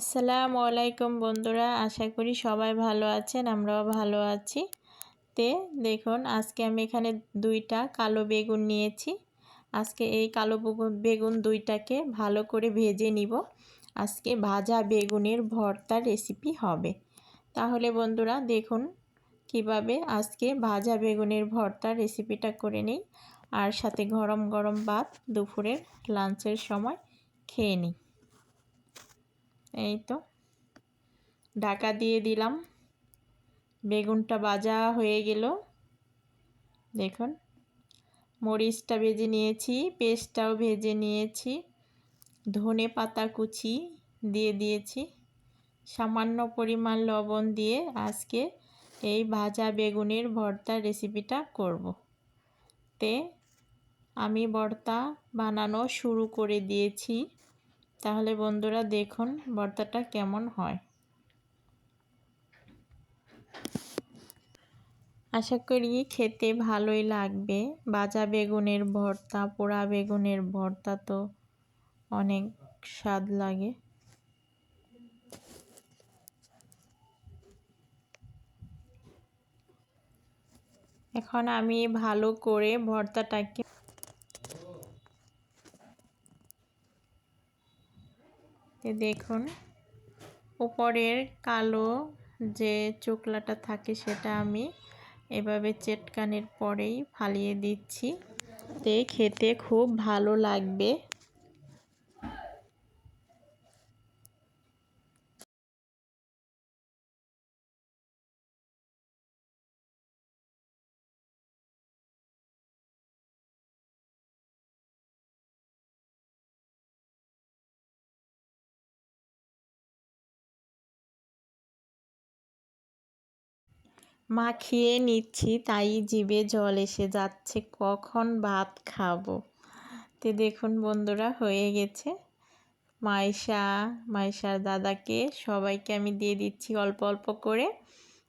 আসসালামু আলাইকুম বন্ধুরা, আশা করি সবাই ভালো আছেন, আমরাও ভালো আছি। তে দেখুন, আজকে আমি এখানে দুইটা কালো বেগুন নিয়েছি। আজকে এই কালো বেগুন দুইটাকে ভালো করে ভেজে নিব। আজকে ভাজা বেগুনের ভর্তা রেসিপি হবে। তাহলে বন্ধুরা, দেখুন কীভাবে আজকে ভাজা বেগুনের ভর্তা রেসিপিটা করে নিই। আর সাথে গরম গরম ভাত দুপুরের লাঞ্চের সময় খেয়ে নিই। এই তো, ঢাকা দিয়ে দিলাম। বেগুনটা ভাজা হয়ে গেল। দেখুন, মরিচটা ভেজে নিয়েছি, পেস্টটাও ভেজে নিয়েছি, ধনে পাতা কুচি দিয়ে দিয়েছি, সামান্য পরিমাণ লবণ দিয়ে আজকে এই ভাজা বেগুনের ভর্তা রেসিপিটা করব। তে আমি ভর্তা বানানো শুরু করে দিয়েছি। তাহলে বন্ধুরা দেখুন ভর্তাটা কেমন হয়। আশা করি খেতে ভালোই লাগবে। বাজা বেগুনের ভর্তা, পোড়া বেগুনের ভর্তা তো অনেক স্বাদ লাগে। এখন আমি ভালো করে ভর্তাটাকে দেখুন, উপরের কালো যে চোকলাটা থাকে সেটা আমি এভাবে চেটকানের পরেই ফালিয়ে দিচ্ছি। তে খেতে খুব ভালো লাগবে। মাখিয়ে নিচ্ছি, তাই জিভে জল এসে যাচ্ছে। কখন ভাত খাব? তো দেখুন বন্ধুরা, হয়ে গেছে। মাইশা মাইশার দাদাকে সবাইকে আমি দিয়ে দিচ্ছি অল্প অল্প করে,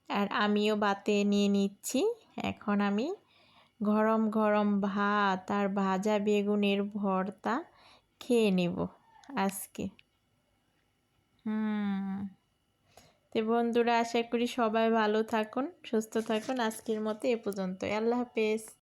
আর আমিও বাতে নিয়ে নিচ্ছি। এখন আমি গরম গরম ভাত আর ভাজা বেগুনের ভর্তা খেয়ে নেব আজকে। হুম। তো বন্ধুরা, আশা করি সবাই ভালো থাকুন, সুস্থ থাকুন। আজকের মতো এ পর্যন্ত আল্লাহ হাফেজ।